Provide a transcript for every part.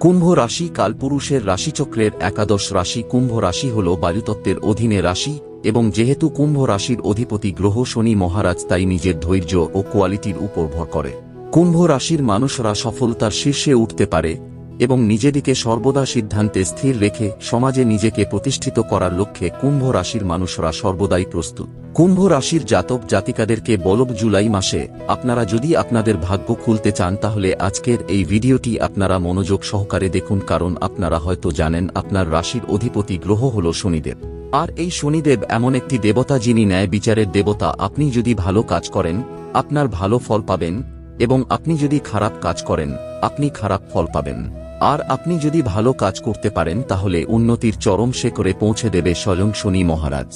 কুম্ভ রাশি কালপুরুষের রাশিচক্রের একাদশ রাশি। কুম্ভ রাশি হল বায়ুতত্ত্বের অধীনে রাশি, এবং যেহেতু কুম্ভ রাশির অধিপতি গ্রহ শনি মহারাজ, তাই নিজের ধৈর্য ও কোয়ালিটির উপর ভর করে। কুম্ভ রাশির মানুষরা সফলতার শীর্ষে উঠতে পারে এবং নিজেদিকে সর্বদা সিদ্ধান্তে স্থির রেখে সমাজে নিজেকে প্রতিষ্ঠিত করার লক্ষ্যে কুম্ভ রাশির মানুষরা সর্বদাই প্রস্তুত। কুম্ভ রাশির জাতক জাতিকাদেরকে বলব জুলাই মাসে আপনারা যদি আপনাদের ভাগ্য খুলতে চান তাহলে আজকের এই ভিডিওটি আপনারা মনোযোগ সহকারে দেখুন কারণ আপনারা হয়তো জানেন আপনার রাশির অধিপতি গ্রহ হল শনিদেব। আর এই শনিদেব এমন একটি দেবতা যিনি ন্যায় বিচারের দেবতা, আপনি যদি ভালো কাজ করেন, আপনার ভালো ফল পাবেন এবং আপনি যদি খারাপ কাজ করেন, আপনি খারাপ ফল পাবেন। আর আপনি যদি ভালো কাজ করতে পারেন, তাহলে উন্নতির চরম শেখরে পৌঁছে দেবে স্বয়ং শনি মহারাজ।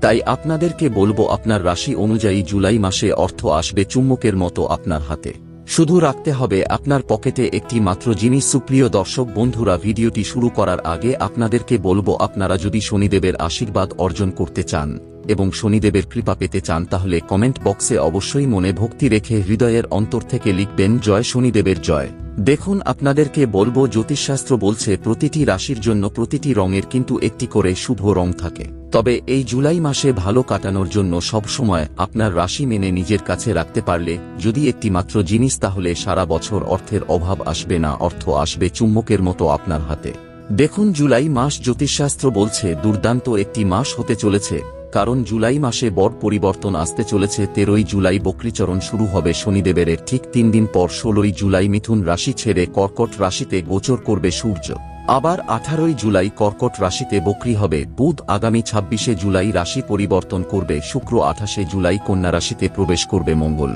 তাই আপনাদেরকে বলব, আপনার রাশি অনুযায়ী জুলাই মাসে অর্থ আসবে চুম্বকের মতো আপনার হাতে। শুধু রাখতে হবে, আপনার পকেটে একটি মাত্র জিনিস সুপ্রিয় দর্শক বন্ধুরা ভিডিওটি শুরু করার আগে আপনাদেরকে বলব, আপনারা যদি শনিদেবের আশীর্বাদ অর্জন করতে চান এবং শনিদেবের কৃপা পেতে চান, তাহলে কমেন্ট বক্সে অবশ্যই মনে ভক্তি রেখে হৃদয়ের অন্তর থেকে লিখবেন, জয় শনিদেবের জয়। দেখুন আপনাদেরকে বলব, জ্যোতিষশাস্ত্র বলছে, প্রতিটি রাশির জন্য প্রতিটি রঙের কিন্তু একটি করে শুভ রং থাকে। তবে এই জুলাই মাসে ভালো কাটানোর জন্য সব সময় আপনার রাশি মেনে নিজের কাছে রাখতে পারলে, যদি একটি মাত্র জিনিস তাহলে সারা বছর অর্থের অভাব আসবে না, অর্থ আসবে চুম্বকের মতো আপনার হাতে। দেখুন, জুলাই মাস জ্যোতিষশাস্ত্র বলছে, দুর্দান্ত একটি মাস হতে চলেছে। কারণ জুলাই মাসে বড় পরিবর্তন আসতে চলেছে, তেরোই জুলাই বক্রিচরণ শুরু হবে শনিদেবের। ঠিক তিন দিন পর ষোলোই জুলাই মিথুন রাশি ছেড়ে কর্কট রাশিতে গোচর করবে সূর্য। আবার আঠারোই জুলাই কর্কট রাশিতে বক্রি হবে। বুধ আগামী ছাব্বিশে জুলাই রাশি পরিবর্তন করবে। শুক্র আঠাশে জুলাই কন্যা রাশিতে প্রবেশ করবে মঙ্গল।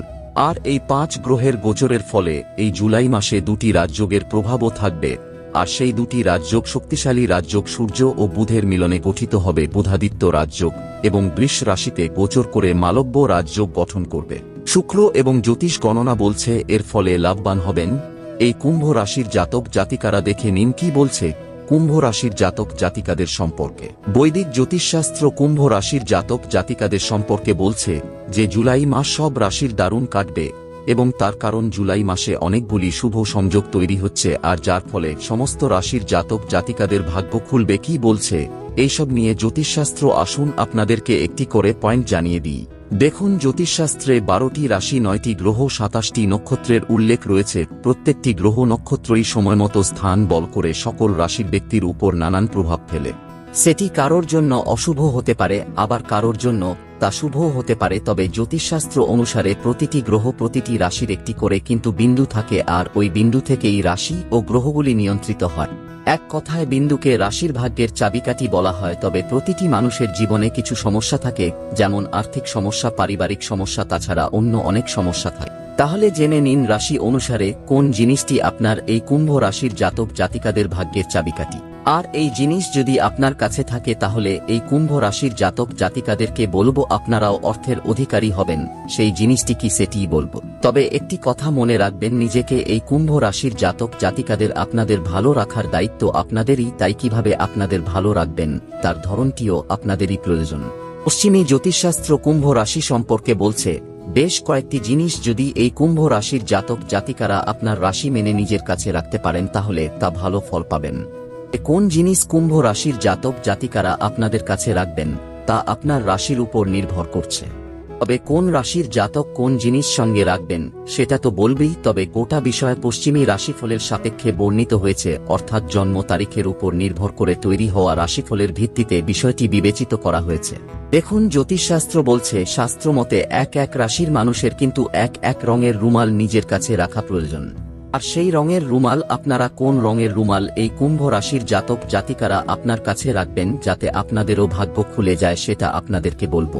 আর এই পাঁচ গ্রহের গোচরের ফলে এই জুলাই মাসে দুটি রাজযোগের প্রভাবও থাকবে। আর সেই দুটি রাজযোগ শক্তিশালী রাজযোগ সূর্য ও বুধের মিলনে গঠিত হবে বুধাদিত্য রাজযোগ। এবং বৃষ রাশিতে গোচর করে মালব্য রাজযোগ গঠন করবে। শুক্র এবং জ্যোতিষ গণনা বলছে এর ফলে লাভবান হবেন। এই কুম্ভ রাশির জাতক জাতিকারা দেখে নিন কি বলছে কুম্ভ রাশির জাতক জাতিকাদের সম্পর্কে। বৈদিক জ্যোতিষশাস্ত্র কুম্ভ রাশির জাতক জাতিকাদের সম্পর্কে বলছে যে জুলাই মাস সব রাশির দারুণ কাটবে এবং তার কারণ জুলাই মাসে অনেকগুলি শুভ সংযোগ তৈরি হচ্ছে আর যার ফলে সমস্ত রাশির জাতক জাতিকাদের ভাগ্য খুলবে কি বলছে এইসব নিয়ে জ্যোতিষশাস্ত্র আসুন আপনাদেরকে একটি করে পয়েন্ট জানিয়ে দিই। দেখুন, জ্যোতিষশাস্ত্রে বারোটি রাশি, নয়টি গ্রহ, সাতাশটি নক্ষত্রের উল্লেখ রয়েছে। প্রত্যেকটি গ্রহ নক্ষত্রই সময়মতো স্থান বল করে সকল রাশির ব্যক্তির উপর নানান প্রভাব ফেলে। সেটি কারোর জন্য অশুভ হতে পারে, আবার কারোর জন্য তা শুভ হতে পারে, তবে জ্যোতিষশাস্ত্র অনুসারে প্রতিটি গ্রহ প্রতিটি রাশির একটি করে, কিন্তু বিন্দু থাকে আর ওই বিন্দু থেকেই রাশি ও গ্রহগুলি নিয়ন্ত্রিত হয়। এক কথায় বিন্দুকে রাশির ভাগ্যের চাবিকাঠি বলা হয়, তবে প্রতিটি মানুষের জীবনে কিছু সমস্যা থাকে, যেমন আর্থিক সমস্যা, পারিবারিক সমস্যা, তাছাড়া অন্য অনেক সমস্যা থাকে। তাহলে জেনে নিন রাশি অনুসারে কোন জিনিসটি আপনার এই কুম্ভ রাশির জাতক জাতিকাদের ভাগ্যের চাবিকাঠি। আর এই জিনিস যদি আপনার কাছে থাকে তাহলে এই কুম্ভ রাশির জাতক জাতিকাদেরকে বলব আপনারাও অর্থের অধিকারী হবেন, সেই জিনিসটি কি সেটিই বলব। তবে একটি কথা মনে রাখবেন, নিজেকে এই কুম্ভ রাশির জাতক জাতিকাদের আপনাদের ভালো রাখার দায়িত্ব আপনাদেরই, তাই কীভাবে আপনাদের ভালো রাখবেন, তার ধরনটিও আপনাদেরই প্রয়োজন। পশ্চিমী জ্যোতিষশাস্ত্র কুম্ভ রাশি সম্পর্কে বলছে, বেশ কয়েকটি জিনিস যদি এই কুম্ভ রাশির জাতক জাতিকারা আপনার রাশি মেনে নিজের কাছে রাখতে পারেন, তাহলে তা ভালো ফল পাবেন। কোন জিনিস কুম্ভ রাশির জাতক জাতিকারা আপনাদের কাছে রাখবেন, তা আপনার রাশির উপর নির্ভর করছে। তবে কোন রাশির জাতক কোন জিনিস সঙ্গে রাখবেন, সেটা তো বলবেই, তবে গোটা বিষয় পশ্চিমী রাশিফলের সাপেক্ষে বর্ণিত হয়েছে, অর্থাৎ জন্ম তারিখের উপর নির্ভর করে তৈরি হওয়া রাশিফলের ভিত্তিতে বিষয়টি বিবেচিত করা হয়েছে। দেখুন, জ্যোতিষশাস্ত্র বলছে, শাস্ত্র মতে এক এক রাশির মানুষের কিন্তু এক এক রঙের রুমাল নিজের কাছে রাখা প্রয়োজন। আর সেই রঙের রুমাল আপনারা কোন রঙের রুমাল এই কুম্ভ রাশির জাতক জাতিকারা আপনার কাছে রাখবেন যাতে আপনাদেরও ভাগ্য খুলে যায় সেটা আপনাদেরকে বলব।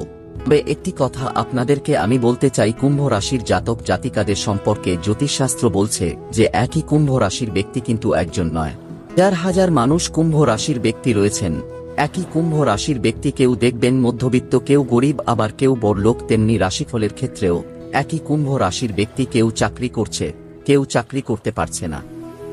তবে একটি কথা আপনাদেরকে আমি বলতে চাই, কুম্ভ রাশির জাতক জাতিকাদের সম্পর্কে জ্যোতিষশাস্ত্র বলছে যে একই কুম্ভ রাশির ব্যক্তি কিন্তু একজন নয়। হাজার হাজার মানুষ কুম্ভ রাশির ব্যক্তি রয়েছেন। একই কুম্ভ রাশির ব্যক্তি কেউ দেখবেন মধ্যবিত্ত, কেউ গরিব, আবার কেউ বড়লোক, তেমনি রাশিফলের ক্ষেত্রেও একই কুম্ভ রাশির ব্যক্তি কেউ চাকরি করছে। কেউ চাকরি করতে পারছে না।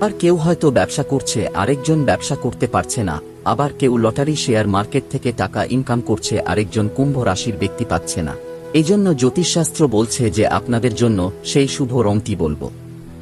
আর কেউ হয়তো ব্যবসা করছে, আরেকজন ব্যবসা করতে পারছে না। আবার কেউ লটারি শেয়ার মার্কেট থেকে টাকা ইনকাম করছে, আরেকজন কুম্ভ রাশির ব্যক্তি পাচ্ছে না। এই জন্য জ্যোতিষশাস্ত্র বলছে যে আপনাদের জন্য সেই শুভ রংটি বলব।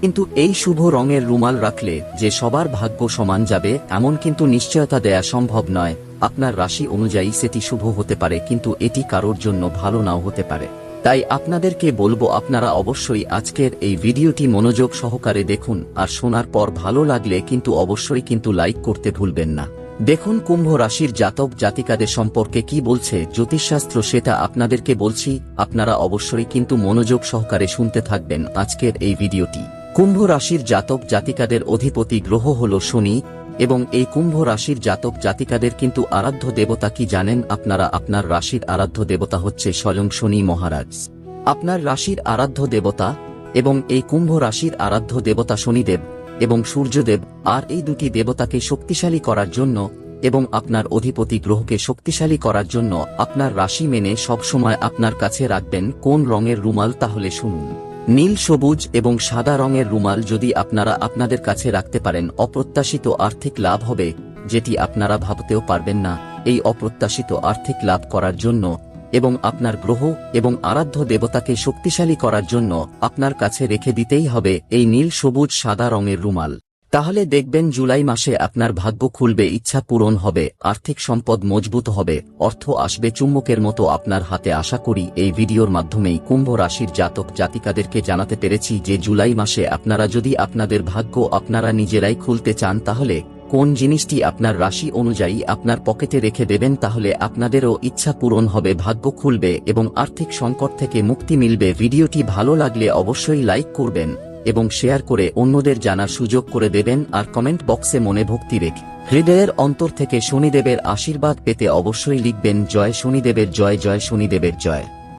কিন্তু এই শুভ রঙের রুমাল রাখলে যে সবার ভাগ্য সমান যাবে, এমন কিন্তু নিশ্চয়তা দেয়া সম্ভব নয়। আপনার রাশি অনুযায়ী সেটি শুভ হতে পারে, কিন্তু এটি কারোর জন্য ভালো নাও হতে পারে। তাই আপনাদেরকে বলব, আপনারা অবশ্যই আজকের এই ভিডিওটি মনোযোগ সহকারে দেখুন আর শোনার পর ভালো লাগলে কিন্তু অবশ্যই কিন্তু লাইক করতে ভুলবেন না। দেখুন কুম্ভ রাশির জাতক জাতিকাদের সম্পর্কে কি বলছে, জ্যোতিষশাস্ত্র সেটা আপনাদেরকে বলছি, আপনারা অবশ্যই কিন্তু মনোযোগ সহকারে শুনতে থাকবেন আজকের এই ভিডিওটি। কুম্ভ রাশির জাতক জাতিকাদের অধিপতি গ্রহ হল শনি এবং এই কুম্ভ রাশির জাতক জাতিকাদের কিন্তু আরাধ্য দেবতা কি জানেন? আপনারা, আপনার রাশির আরাধ্য দেবতা হচ্ছে স্বয়ং শনি মহারাজ। আপনার রাশির আরাধ্য দেবতা এবং এই কুম্ভ রাশির আরাধ্য দেবতা শনিদেব এবং সূর্যদেব আর এই দুটি দেবতাকে শক্তিশালী করার জন্য এবং আপনার অধিপতি গ্রহকে শক্তিশালী করার জন্য আপনার রাশি মেনে সবসময় আপনার কাছে রাখবেন কোন রঙের রুমাল, তাহলে শুনুন। নীল সবুজ এবং সাদা রঙের রুমাল যদি আপনারা আপনাদের কাছে রাখতে পারেন, অপ্রত্যাশিত আর্থিক লাভ হবে, যেটি আপনারা ভাবতেও পারবেন না। এই অপ্রত্যাশিত আর্থিক লাভ করার জন্য এবং আপনার গ্রহ এবং আরাধ্য দেবতাকে শক্তিশালী করার জন্য আপনার কাছে রেখে দিতেই হবে এই নীল সবুজ সাদা রঙের রুমাল। তাহলে দেখবেন জুলাই মাসে আপনার ভাগ্য খুলবে, ইচ্ছা পূরণ হবে, আর্থিক সম্পদ মজবুত হবে, অর্থ আসবে চুম্বকের মতো আপনার হাতে আশা করি এই ভিডিওর মাধ্যমেই কুম্ভ রাশির জাতক জাতিকাদেরকে জানাতে পেরেছি যে জুলাই মাসে আপনারা যদি আপনাদের ভাগ্য আপনারা নিজেরাই খুলতে চান তাহলে কোন জিনিসটি আপনার রাশি অনুযায়ী আপনার পকেটে রেখে দেবেন তাহলে আপনাদেরও ইচ্ছা পূরণ হবে, ভাগ্য খুলবে এবং আর্থিক সংকট থেকে মুক্তি মিলবে। ভিডিওটি ভালো লাগলে অবশ্যই লাইক করবেন। এবং শেয়ার করে অন্যদের জানার সুযোগ করে দেবেন আর কমেন্ট বক্সে মনে ভক্তি রেখে। হৃদয়ের অন্তর থেকে শনিদেবের আশীর্বাদ পেতে অবশ্যই লিখবেন, জয় শনিদেবের জয় জয় শনিদেবের জয়।